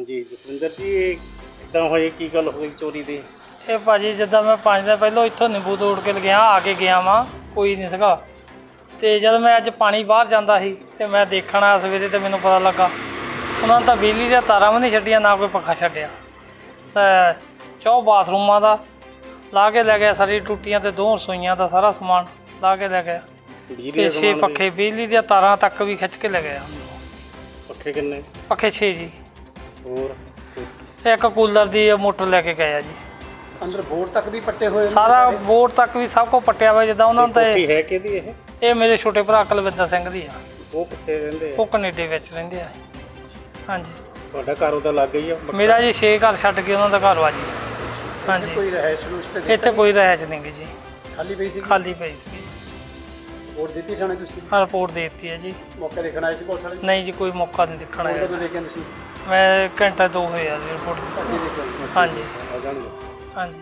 ਹਾਂਜੀ ਜਸਵਿੰਦਰ ਜੀ ਇਹ ਕਿੱਦਾਂ ਹੋਈ? ਕੀ ਗੱਲ ਹੋਈ ਚੋਰੀ ਦੀ? ਇਹ ਭਾਜੀ ਜਿੱਦਾਂ ਮੈਂ ਪੰਜ ਦਿਨ ਪਹਿਲਾਂ ਇੱਥੋਂ ਨਿੰਬੂ ਤੋੜ ਕੇ ਲਗਿਆ ਆ ਕੇ ਗਿਆ ਵਾਂ ਕੋਈ ਨਹੀਂ ਸੀਗਾ। ਤੇ ਜਦ ਮੈਂ ਅੱਜ ਪਾਣੀ ਬਾਹਰ ਜਾਂਦਾ ਸੀ ਤੇ ਮੈਂ ਦੇਖਣ ਸਵੇਰੇ ਤੇ ਮੈਨੂੰ ਪਤਾ ਲੱਗਾ ਉਹਨਾਂ ਤਾਂ ਬਿਜਲੀ ਦੀਆਂ ਤਾਰਾਂ ਵੀ ਨਹੀਂ ਛੱਡੀਆਂ ਨਾ ਕੋਈ ਪੱਖਾ ਛੱਡਿਆ। ਸ ਚੌ ਬਾਥਰੂਮਾਂ ਦਾ ਲਾ ਕੇ ਲੈ ਗਿਆ ਸਾਰੀ ਟੁੱਟੀਆਂ ਤੇ ਦੋ ਰਸੋਈਆਂ ਦਾ ਸਾਰਾ ਸਮਾਨ ਲਾ ਕੇ ਲੈ ਗਿਆ। ਬਿਜਲੀ ਤੇ ਦਾ 6 ਸਮਾਨ ਵੀ? ਪੱਖੇ ਬਿਜਲੀ ਦੀਆਂ ਤਾਰਾਂ ਤੱਕ ਵੀ ਖਿੱਚ ਕੇ ਲੈ ਗਿਆ। ਪੱਖੇ ਕਿੰਨੇ? ਪੱਖੇ 6 ਜੀ। ਹੋਰ? ਇੱਕ ਕੂਲਰ ਦੀ ਮੋਟਰ ਲੈ ਕੇ ਗਏ ਆ ਜੀ। ਅੰਦਰ ਬੋਰਡ ਤੱਕ ਵੀ ਪੱਟੇ ਹੋਏ ਸਾਰਾ ਸਾਰੇ? ਤੱਕ ਵੀ ਸਭ ਕੁਝ ਪੱਟਿਆ ਹੋਇਆ ਜਿੱਦਾਂ ਉਹਨਾਂ ਨੂੰ ਇਹ- ਕਿਹਦੀ ਇਹ? ਇਹ? ਮੇਰੇ ਛੋਟੇ ਭਰਾ ਕੁਲਵਿੰਦਰ ਸਿੰਘ ਦੀ ਆ। ਉਹ ਕਿੱਥੇ ਰਹਿੰਦੇ ਆ? ਉਹ ਕੈਨੇਡਾ ਵਿੱਚ ਰਹਿੰਦੇ ਆ। ਹਾਂਜੀ। ਤੁਹਾਡਾ ਘਰ ਉਹਦਾ ਲੱਗ ਗਈ ਆ ਮੇਰਾ ਜੀ ਛੇ ਘਰ ਛੱਡ ਕੇ ਉਹਨਾਂ ਦਾ ਘਰ ਵਾ ਹਾਂਜੀ। ਕੋਈ ਰਹਿਸ਼ ਰੂਸ਼ ਤੇ ਇੱਥੇ ਕੋਈ ਰਹਿਸ਼ ਨਹੀਂ ਗੀ ਜੀ। ਖਾਲੀ ਪਈ ਸੀ ਖਾਲੀ ਪਈ ਸੀ ਬੋਰਡ ਦਿੱਤੀ ਜਾਣੇ ਤੁਸੀਂ? ਆਹ ਰਿਪੋਰਟ ਦੇ ਦਿੱਤੀ ਹੈ ਜੀ। ਮੌਕੇ ਦੇਖਣ ਆਏ ਸੀ ਪੁਲਿਸ ਵਾਲੇ? ਨਹੀਂ ਜੀ ਕੋਈ ਮੌਕਾ ਨਹੀਂ ਦੇਖਣਾ ਕਦੋਂ ਹੈ ਦੇਖਿਆ ਤੁਸੀਂ? ਮੈਂ ਘੰਟਾ ਦੋ ਹੋਇਆ ਜੀ ਰਿਪੋਰਟ। ਹਾਂਜੀ। ਆ ਜਾਣਗੇ। ਹਾਂਜੀ।